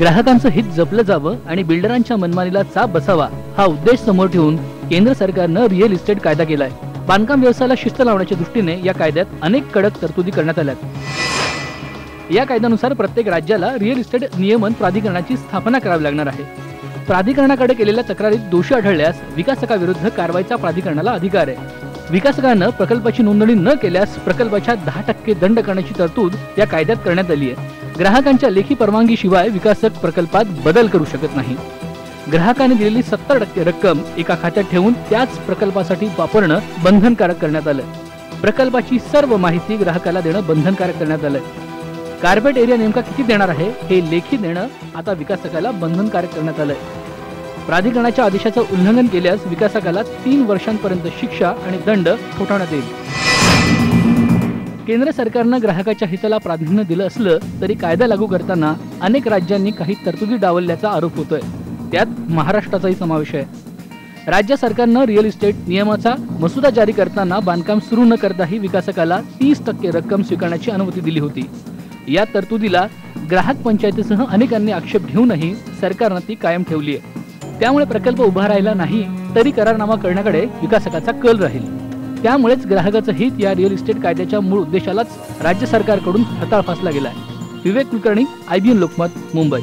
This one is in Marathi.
ग्राहकांचं हित जपलं जावं आणि बिल्डरांच्या मनमानीला चाप बसावा हा उद्देश समोर ठेवून केंद्र सरकारनं रिअल इस्टेट कायदा केलाय. बांधकाम व्यवसायाला शिस्त लावण्याच्या दृष्टीने या कायद्यात अनेक कडक तरतुदी करण्यात आल्या या कायद्यानुसार प्रत्येक राज्याला रिअल इस्टेट नियमन प्राधिकरणाची स्थापना करावी लागणार आहे. प्राधिकरणाकडे केलेल्या तक्रारीत दोषी आढळल्यास विकासकाविरुद्ध कारवाईचा प्राधिकरणाला अधिकार आहे. विकासकानं प्रकल्पाची नोंदणी न केल्यास प्रकल्पाच्या दहा टक्के दंड करण्याची तरतूद या कायद्यात करण्यात आली आहे. ग्राहकांच्या लेखी परवानगीशिवाय विकासक प्रकल्पात बदल करू शकत नाही. ग्राहकाने दिलेली सत्तर टक्के रक्कम एका खात्यात ठेवून त्याच प्रकल्पासाठी वापरणं बंधनकारक करण्यात आलं. प्रकल्पाची सर्व माहिती ग्राहकाला देणं बंधनकारक करण्यात आलं. कार्पेट एरिया नेमका किती देणार आहे हे लेखी देणं आता विकासकाला बंधनकारक करण्यात आलं. प्राधिकरणाच्या आदेशाचं उल्लंघन केल्यास विकासकाला तीन वर्षांपर्यंत शिक्षा आणि दंड ठोठावण्यात येईल. केंद्र सरकारनं ग्राहकाच्या हिताला प्राधान्य दिलं असलं तरी कायदा लागू करताना अनेक राज्यांनी काही तरतुदी डावलल्याचा आरोप होतोय. त्यात महाराष्ट्राचाही समावेश आहे. राज्य सरकारनं रिअल इस्टेट नियमाचा मसुदा जारी करताना बांधकाम सुरू न करताही विकासकाला तीस टक्के रक्कम स्वीकारण्याची अनुमती दिली होती. या तरतुदीला ग्राहक पंचायतीसह अनेकांनी आक्षेप घेऊनही सरकारनं ती कायम ठेवली आहे त्यामुळे प्रकल्प उभा राहिला नाही तरी करारनामा करण्याकडे विकासकाचा कल राहील. त्यामुळेच ग्राहकाचं हित या रिअल इस्टेट कायद्याच्या मूळ उद्देशालाच राज्य सरकारकडून हताळ फासला गेला आहे विवेक कुलकर्णी आयबीएन लोकमत मुंबई.